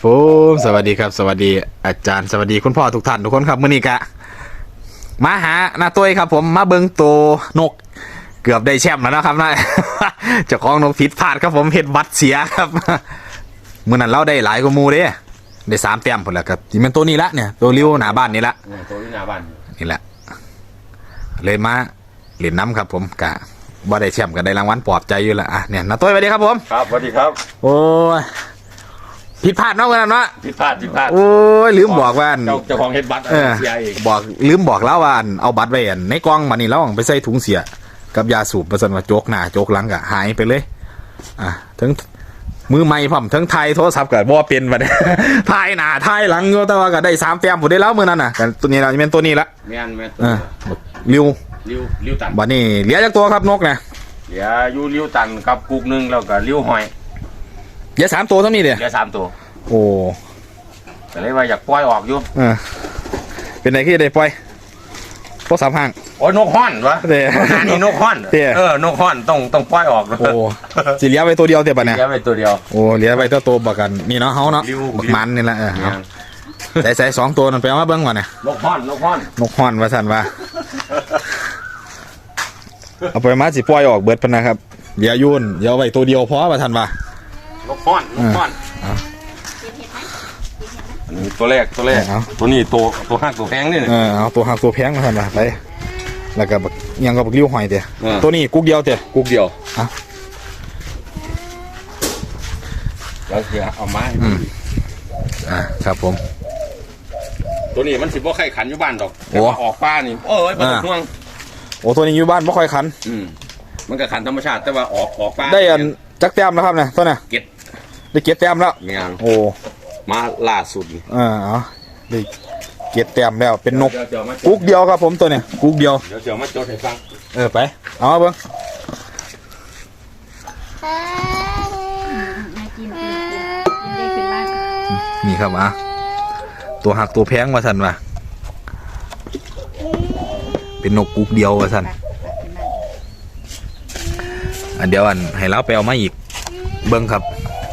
ครับผมสวัสดีครับ สวัสดีอาจารย์สวัสดีคุณพ่อทุกท่านทุกคนครับมื่อนี้กะมาหาหน้าตุ้ยครับ ผมมาเบิงโตวนก เกือบได้แชมป์แล้วนะครับนะเจ้าของนกผิดพลาดครับผมเห็ดบัตรเสียครับมื่อนั้นเราได้หลายกว่าหมูเด้ได้สามแต้มผลแล้วครับที่มันตัวนี้ละเนี่ยตัวริ้วหนาบ้านนี่ละเนี่ยตัวที่หน้าบ้านนี่แหละ เลยมาเหรียญน้ำครับ ผมกะบ่ได้แชมป์ก็ได้รางวัลปลอบใจอยู่และอะเนี่ยหน้าตุ้ยสวัสดีครับผม ครับสวัสดีครับ โอ้ย ผิดพลาดเนาะวันนั้นเนาะผิดพลาดผิดพลาดโอ้ยลืมบอกว่าอันเจ้าเจ้าของเฮ็ดบัตรเออเสียเองบอกลืมบอกแล้วว่าอันเอาบัตรไว้อันในกล่องมานี่แล้วเอาไปใส่ถุงเสีย กับยาสูบประสันว่าโจกหน้าโจกหลังก็หายไปเลย อะทั้งมือใหม่พร้อมทั้งไทยโทรศัพท์ก็บ่เป็นบัดนี้ทายหน้าทายหลังอยู่แต่ว่าก็ได้สามแต้มผมได้แล้วมือนั้นน่ะกันตัวนี้เราจะเป็นตัวนี้ละแม่นแม่นอ่าริวริ้วริ้วตันบัดนี้เหลือจากตัวครับนกนะเดี๋ยวอยู่ริ้วตันกับกุกหนึงแล้วก็ริ้วหอย เหลือสามตัวเท่านี้เดียเหลือสามตัวโอ้ก็เลยว่าอยากปล่อยออกอยู่เออเป็นไงที่ได้ปล่อยพวกสามห้าง โอ้ยนกฮ้อนวะเด้งานนี้นกฮ้อนเด้ เออนกฮ้อนต้องต้องปล่อยออกโอ้สิเหลือไปตัวเดียวเดียวปะเนี่ยเดี๋ยวไปตัวเดียว โอ้เหลือไปตัวโตบักกันนี่เนาะเฮาเนาะริ้ว บักมันนี่ละเออแม่เอานใส่ใส่สองตัวนั่นไปเอามาเบิ้งก่อนเนี่ยนกฮ้อนนกฮ้อนนกฮอนว่าสันว่าเอาไปมาสิปล่อยออกเบิดพนนะครับเดี๋ยวยุ่นเดี๋ยวไว้ตัวเดียวพอว่าสันว่า นกฮ้อนนกฮ้อนอ่าอันนี้ตัวแรกตัวแรก เอา ตัวนี้ตัวตัวห้างตัวแพงนี่เอเนี่ยอเอาตัวหักตัวแพงมาสันว่าไปแล้วก็บักอิหยังก็บักริ้วหอยเดียเออตัวนี้กุ๊กเดียวเดียกุกเดียวอะแล้วเดี๋ยวเอาไม้อืม อ่าครับผม ตัวนี้มันสิบ่ไข่ขันอยู่บ้านดอกโอ้แต่ว่าออกป้านี่เอ้ยบ่ต้องอ่า ห่วงโอ้ตัวนี้อยู่บ้านไม่ค่อยคัน อืมมันก็ขันธรรมชาติแต่ว่าออกออกป้าได้อันจักแต้มแล้วครับเนี่ยตัวเนี่ยเก็ต ได้เก็ดแต้มแล้วงานโอ้มาล่าสุดนี่เออเอาได้เก็ดแต้มแล้วเป็นนก เดี๋ยวเดี๋ยวมากุ๊กเดียวครับผมตัวเนี่ยกุ๊กเดียว เดี๋ยวเดี๋ยวมาจดให้ฟังเออไป เอามาเบิ้งน่ากินกินกินกินได้ขึ้นมากนี่ครับอะตัวหักตัวแพงว่าสันว่าเป็นนกกุ๊กเดียวว่าสันอันเดียวอันให้เราไปเอามาอีก เบิ้งครับ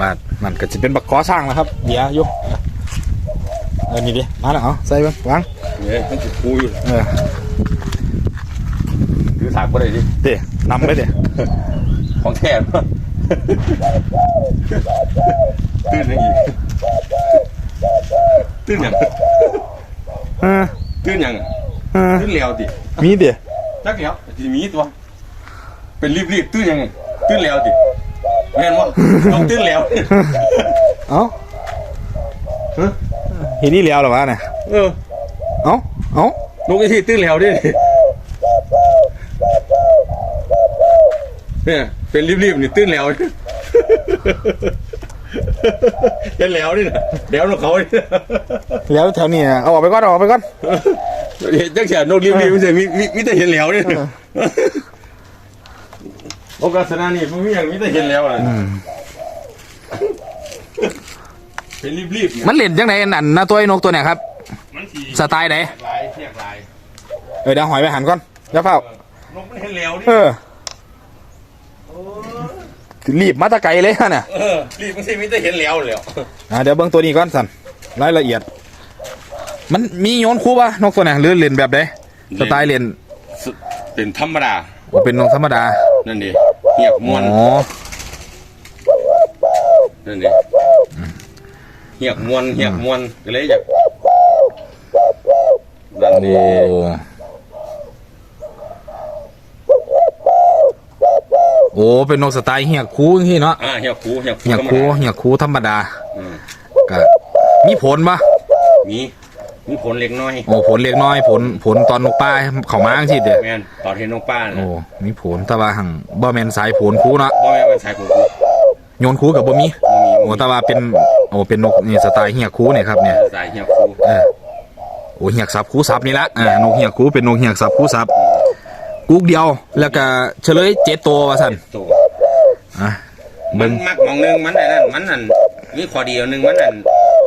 มามันก็จะเป็นบักกอสร้างนะครับ เดี๋ยวอยุเออนี่ดิมาแล้วเอาใส่เบิ้งวางเนี่ยมันสิคูอยู่เออถือถากบ่ได้ดิเดี๋นำไปเดี๋ของแท้ตื่นยังอีกตื่นยังเออตื่นยังเออตื่นแล้วติมีเดี๋ยจักแล้วสิมีตัว เป็นรีบๆตื่นยังไงตื่นแล้วติ แม่นบ่ต้องตื่นแล้ว เอ้าฮะ เห็นนี่แล้วเหรอวะเนี่ยเออเอ้าเอ้านกไอ้ที่ตื่นแล้วดิเนี่ย เป็นรีบๆนี่ตื่นแล้วเป็นแล้วนี่นะแล้วนกเขานี่แล้วแถวนี้อะเอาออกไปก่อนเอาออกไปก่อน เห็นจังเสียนกรีบๆไม่ใช่มีมีมีแต่เห็นแล้วนี่โอ กาสนานี่มันมีอย่างมีแต่เห็นแล้วอะเป็นรีบๆเนี่ยมันเล่นจังไหนอันนะตัวไอ้นกตัวเนี่ยครับ มันสีสไตล์ไหน ลายเทียกลายเออเดี๋ยวหอยไปหันก่อนอย่าเฝ้า นกมันเห็นแล้วนี่เออรีบมาแตะไกลเลยฮะเนี่ยเออรีบมันสิมีแต่เห็นแล้วแล้วอะเดี๋ยวเบิ่งตัวนี้ก่อนสันรายละเอียด มันมีโยนคู่ปะนกตัวเนี่ยหรือเล่นแบบใดสไตล์เล่นเป็นธรรมดาว่าเป็นนกธรรมดา นั่นดิ เหียกมวนอ๋อนั่นดิเหียกมวนเหียกมวนก็เลยอยากนั่นโอ้ดิโอ้เป็นนกสไตล์เหียกคูที่เนาะอ่าเหียกคูเหียกคูเหียกธรรมคูดาเหียกคูธรรมดาอืมก็มีผลปะมี มีผลเล็กน้อยโอ้ผลเล็กน้อย ผลผลตอนนกป้าเขามาจังสิเด้อแม่นตอนเห็นน้องป้าโอ้นะมีผลแต่ว่าหังบ่แม่นสายผลคูเนาะบ่แม่นเป็นสายของกูโยนคูกับบ่มีบ่มีโอ้แต่ว่าเป็นโอ้เป็นนกนี่สไตล์เหียกคูเนี่ยครับเนี่ยสายเหียกคูเออโอ้เหียกสับคูสับนี่ละอ่านกเหียกคูเป็นนกเหียกสับคูสับกุ๊กเดียวแล้วก็เฉลยเจ็ดตัวว่าซั่นตัวอะมัเบิ่นงมักมองหนึงมันอันนั่นมันนั่นมีข้อดีอันหนึงมันนั่น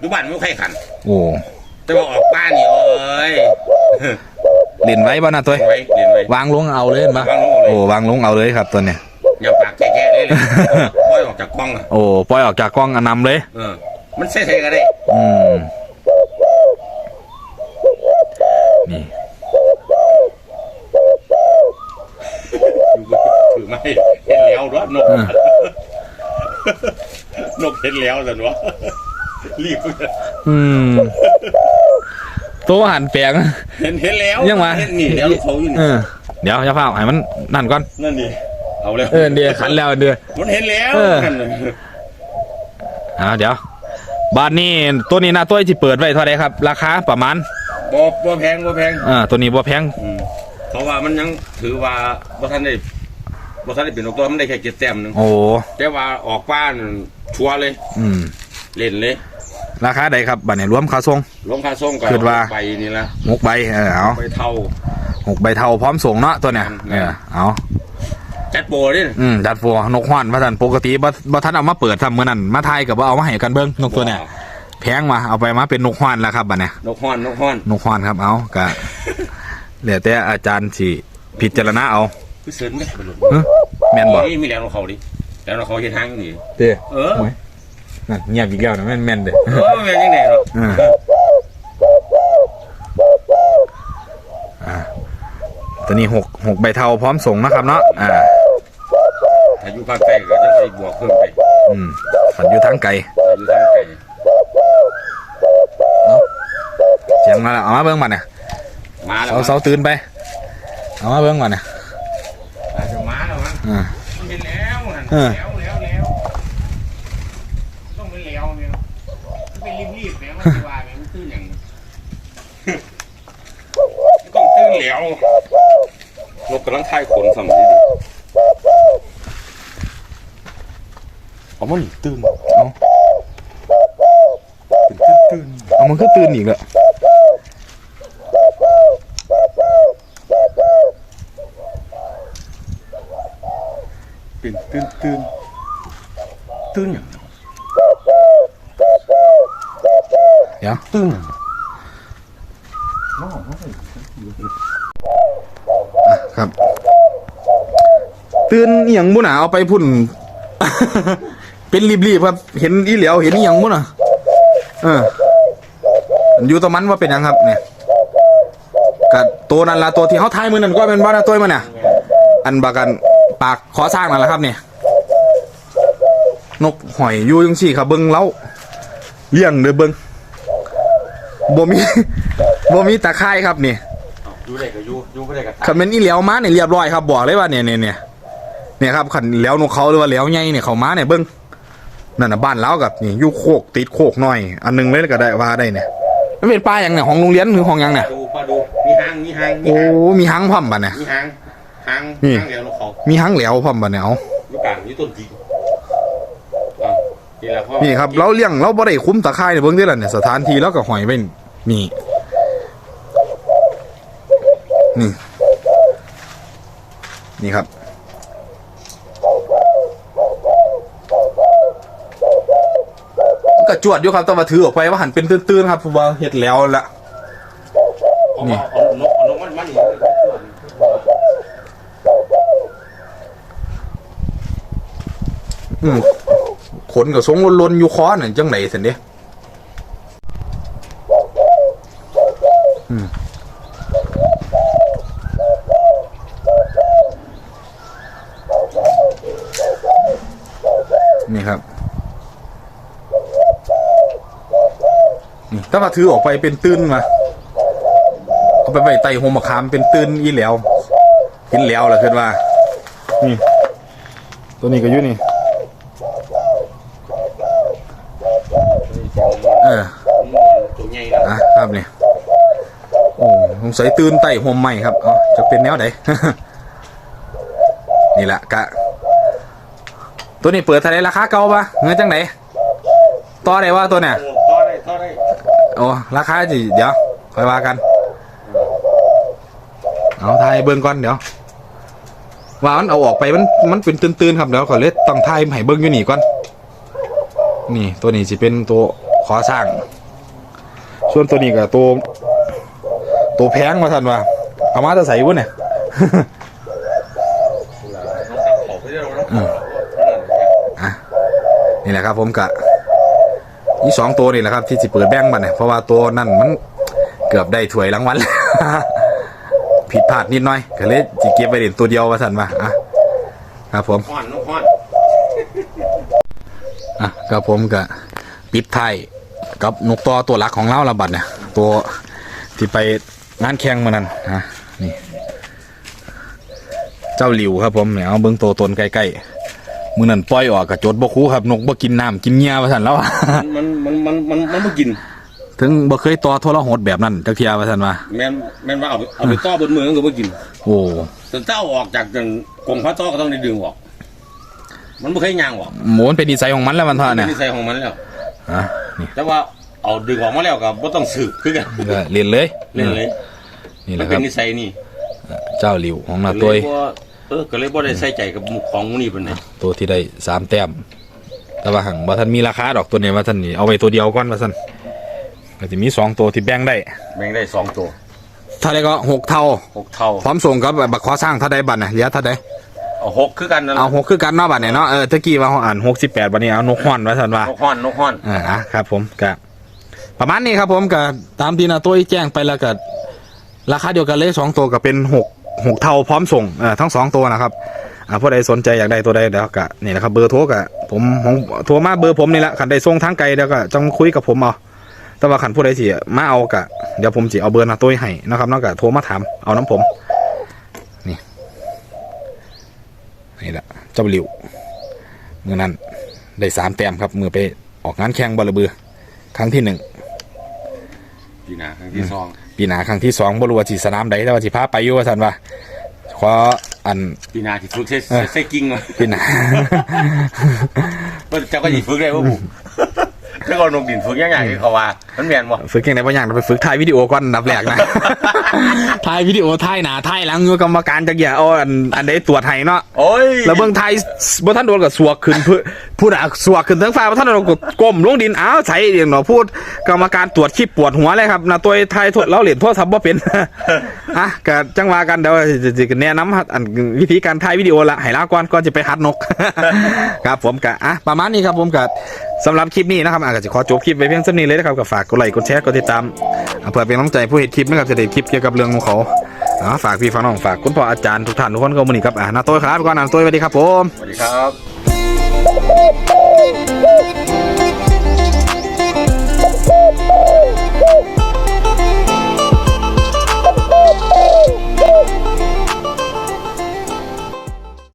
อยู่บ้านไม่ค่อยขันโอ้ แต่ว่าออกบ้านนี่โอ้ยเล่นไว้บ่น่ะตัวไว้เรียนไว้ วางลงเอาเลยเห็นปะวางลงเอาเลย โอ้วางลงเอาเลยครับตัวเนี้ย อย่าปากแก่ๆเลยเลยปล่อยออกจากกล้องอะโอ้ปล่อยออกจากกล้องอันนำเลย เออ มันใส่ใส่กันได้อืมนี่ถือไม่เห็นแล้วด้วยนกนกเห็นแล้วสันวะรีบอืม ตัวหันแปลง เห็นเห็นแล้วยังวะ เห็นนี่แล้วเขาอยู่เอนี่อเดี๋ยวจะเฝ้าให้มันนั่นก่อนนั่นนี่เอาแล้วเออเดี๋ยวขันแล้วเดี๋ยว มันเห็นแล้วเออ นั่นน่ะอ่าเดี๋ยวบาทนี้ตัวนี้นะตัวที่เปิดไว้เท่าไหรครับ ราคาประมาณบ่บ่แพงบ่แพงอ่าตัวนี้บ่แพงอืมเพราะว่ามันยังถือว่าบ่ทันได้บ่ทันได้เป็นนกตัวมันได้แค่เก็บแต้มหนึงโอ้แต่ว่าออกบ้านชัวร์เลย อืมเล่นเลย ราคาใดครับบัตรเนี่ยรวมค่าส่ง ลงค่าส่งก็คิดว่า ไปนี่ละหกใบเออเอาไปเท่า หกใบเท่าพร้อมส่งเนาะตัวเนี่ยอืมเออเอาจัดโปรดิอืมดัดฟัวนกฮ้อนว่าท่านปกติบ่บ่ทันเอามาเปิดทำเมื่อนั้นมาทายกับว่าเอามาให้กันเบิ้งนกตัวเนี่ยแพงมาเอาไปมาเป็นนกฮ้อนแล้วครับบัตรเนี่ยนกฮ้อนนกฮ้อนนกฮ้อนครับเอากะเหลือแต่อาจารย์สิพิจารณาเอาคือเสิร์นไหมบรรลุเอ้อแม่นบ่นี่มีแล้วนกเขาดิแล้วนกเขาเห็นทางอยู่นี่เด้เออ โอ้ย นั่นเงียบอีกแล้วนะแม่นแม่นเด้เออมันเป็นยังไงเนาะอืมตัวนี้หกหกใบเทาพร้อมส่งนะครับเนาะอ่าถ้าอยู่ภาคใต้ก็จะไปบวกเพิ่มไปอืมฝันอยู่ทางไกลถ้าอยู่ทางไกลเสียงมาแล้วเอามาเบิ้งมาเนี่ยมาแล้วเสาเสาตื่นไปเอามาเบิ้งมาเนี่ยอาจจะมาแล้วมั้งอ่า มันเป็นแล้วนั่นเออแล้วแล้วแล้วต้องเป็นแล้วเนี่ยมัน เป็นรีบๆแล้วมันจะว่าไงมันตื้นอย่างนี้ต้องตื้นแล้วนกกำลังทายขนสมัยดูเอามันตื้นเอาเป็นตื้นตื้นเอามันก็ตื่นอีกแล้วเป็นตื้นตื้นตื้นอย่างเดี๋ยว ตื้นครับ ตื่นอหย่างบุ่น่ะเอาไปพุ่น เป็นรีบๆครับ เห็นอีเหลียวเห็นอหย่างบุ่น่ะเอออยู่ตรงมันว่าเป็นยังครับ เนี่ยกับตัวนั้นละตัวที่เขาทายมือนั่นก็เป็นบ้านะตัวมันเนี่ยอันบากันปากขอสร้างนั่นแหละครับเนี่ยนกหอยอยู่ยังสี่ครับเบิ้งเล้าเลี้ยงเด้อเบิ้ง บ่มีบ่มีตะไคร่ครับนี่อยู่ได้ก็อยู่อยู่ไม่ได้ก็ตายคันเป็นอีเหลียวมาเนี่ยเรียบร้อยครับบอกเลยว่าเนี่ยเนี่ยเนี่ยเนี่ยครับคันเหลียวนกเขาหรือว่าเหลียวใหญ่เนี่ยเขามาเนี่ยเบิ้งนั่นน่ะบ้านเล้ากับนี่อยู่โคกติดโคกหน่อย อันหนึงเลยก็ได้ว่าได้เนี่ยมันเป็นป้าอย่างเนี่ยของโรงเรียนหรือของหยังเนี่ยดูปลาดูมีหางมีหางมีโอ้หางมีหังพร้อมบ่เนี่ย มีหางหางนี่ หางแล้วนกเขามีหังเหลียวพร้อมบ่เนี่ยเอาอยู่กลางอยู่ต้นจริงอะ นี่แหละพ่อนี่ครับเราเลี้ยงเราบ่ได้คุ้มตะไคร่เนี่ยเบิ่งได้ล่ะเนี่ยสถานที่เราก็หอยไว้นี่นี่ นี่ครับมันก็จวดอยู่ครับต้องมาถือออกไปว่าหันเป็นตื้นๆครับเพราะว่าเฮ็ดแล้วละเอานี่เอาเอานกเอานกมั นมันนี่อืมขนกับทรงลนๆอยู่คอน่ะจังไดซั่นเด้อืมนี่ครับนี่ถ้ามาถือออกไปเป็นตื้นมาเอาไปไว้ไต่หัวมะขามเป็นตื้นอีแล้วเห็นแล้วล่ะคิดว่านี่ตัวนี้ก็อยู่นี่ เออตัวใหญ่แล้วอะครับนี่โอ้สงสัยตื่นไต่หัวใหม่ครับอ๋อจะเป็นแนวไหน นี่แหละกะ ตัวนี้เปิดเทะเลราคาเก่าปะเงินจังไหนต่อได้ว่าตัวเนี่ยโอ้ต่อได้ต่อได้โอ้ราคาจิเดี๋ยวค่อยว่ากัน เอาทายเบิ้งก่อนเดี๋ยวว่ามันเอาออกไปมันมันเป็นตื่นๆครับเดี๋ยวขอเลยต้องทายให้เบิ้งอยู่นี่ก่อนนี่ตัวนี้จะเป็นตัว ขอสร้าง ส่วนตัวนี้ก็ตัวตัวแพงมาทันว่าเอามาจะใส่วุ้นเนี่ยออกไปได้แล้วนะอืมอะนี่แหละครับผมกะนี่สองตัวนี่แหละครับที่สิเปิดแบ่งมันเนี่ยเพราะว่าตัวนั่นมันเกือบได้ถ้วยรางวัลผิดพลาดนิดหน่อยก็เลยจิเก็บไปเด่นตัวเดียวว่าสันว่าอะครับผมฮ้อนนกฮ้อนอะครับผมก็ปิดไทาย กับนกตัวตัวหลักของเราละบัดเนี่ย ตัวที่ไปงานแข่งมานั่นฮะนี่ เจ้าหลิวครับผมเนี่ยเอาเบิ้งตัวตนใกล้ๆมือนั่นปล่อยออกกระจดบ่คูครับนกบ่กินน้ำกินเหงี้ยว่าสันแล้วมันมันมันมันมันบ่กิน ถึงบ่เคยต่อโทรหดแบบนั้นจักเทียว่าสันว่าแม่นแม่นว่าเอาไปเอาไปต้อบนมือก็บ่กิน โอ้แต่เจ้าออกจากจังกรงพระต้อก็ต้องได้ดึงออก มันบ่เคยย่างออกหมูมันเป็นนิสัยของมันแล้วมันเท่านั้นเนี่ยนิสัยของมันแล้ว อะนี่แต่ว่าเอาดึงออกมาแล้วก็บ่ต้องสืบคือกันก็เรียนเลยเล่นเลยนี่แหมัละนคเป็รับนนิสัยนี่เจ้าหลิวของนาก็ตัเลวยบ่เออก็เลยบ่ได้ใส่ใจกับหมู่ของหมู่นี้ปานใดตัวที่ได้สามแต้มแต่ว่าหังว่าท่านมีราคาดอกตัวเนี้ว่าท่านนี่เอาไว้ตัวเดียวก่อนว่าท่านก็จะมีสองตัวที่แบ่งได้แบ่งได้สองตัวถ้าได้ก็หกเท่า หกเท่าพร้อมส่งกับบักขอสร้างถ้าได้บัตรนะเหลือถ้าได้ เอาหกคือกันนั่นเอาหกคือกันเนาะบัตรเนี่ยเนาะเออตะกี้ว่าเขาอ่านหกสิบแปดบัตรนี้เอานกฮ้อนว่าท่านว่า นกฮ้อนนกฮ้อน เอออะครับผมก็ประมาณนี้ครับผมก็ตามที่นาตัวแจ้งไปแล้วก็ราคาเดียวกันเลยสองตัวก็เป็นหกหกเท่าพร้อมส่งเออทั้งสองตัวนะครับอ่าผู้ใดสนใจอยากได้ตัวใดเดี๋ยวก็นี่นะครับเบอร์โทรก็ผมผมโทรมาเบอร์ผมนี่แหละขันได้ส่งทางไกลเดี๋ยวก็จ้องคุยกับผมเอาแต่ว่าขันผู้ใดสิมาเอากะเดี๋ยวผมสิเอาเบอร์นาตัวให้นะครับนอกจากโทรมาถามเอาน้ำผมนี่ นี่แหละเจ้าหลิวมือนั้นได้สามแต้มครับมือไปออกงานแข่งบอลเบือ ครั้งที่หนึ่งปีหน้าครั้งที่สองปีหนาครั้งที่สองบรัวาสีสนามใดแต่ว่าสิพาไปอยู่ว่าสันว่าขออันปีหน้าที่ฝึกใส่เออใส่กิ้งมาปีหนาว่าเจ้าก็สิฝึกได้บ่ บุถ้าก็นกดินฝึกยังไงเขาว่า มันแม่นบ่ฝึกยังไงบางอย่างเราไปฝึกถ่ายวิดีโอก่อนอันดับแรกนะ ถ่ายวิดีโอถ่ายหนาถ่ายหลังอยู่กรรมการจักอย่าเอาอันอันใดตรวจให้เนาะ โอ้ยแล้วเบิ่งไทยบ่ท่านโดนกับสวกขึ้นเพื่อพูดอะสวกขึ้นทั้งฟ้าบ่ท่านโดนกับก้มลงดินอ้าวใส่เดี๋ยวเนาะพูดกรรมการตรวจคลิปปวดหัวเลยครับนะตัวไทยโทษเราเหรียญโทษทำบ่เป็นอะก็จังว่ากันเดี๋ยวจะจะแนะนำอันวิธีการถ่ายวิดีโอละให้ลาก่อนก่อนจะไปหัดนก ครับผมก็อะประมาณนี้ครับผมก็ สำหรับคลิปนี้นะครับอาจจะขอจบคลิปไว้เพียงเท่านี้เลยนะครับก็ฝากกดไลค์กดแชร์กดติดตามเพื่อเป็นกำลังใจผู้เห็นคลิปนะครับจะได้คลิปเกี่ยวกับเรื่องของเขาฝากพี่ฝากน้องฝากคุณพ่ออาจารย์ทุกท่านทุกคนก็มือนี้ครับอะนาโต้ยครับก่อนนาโต้ยสวัสดีครับผมสวัสดีครับ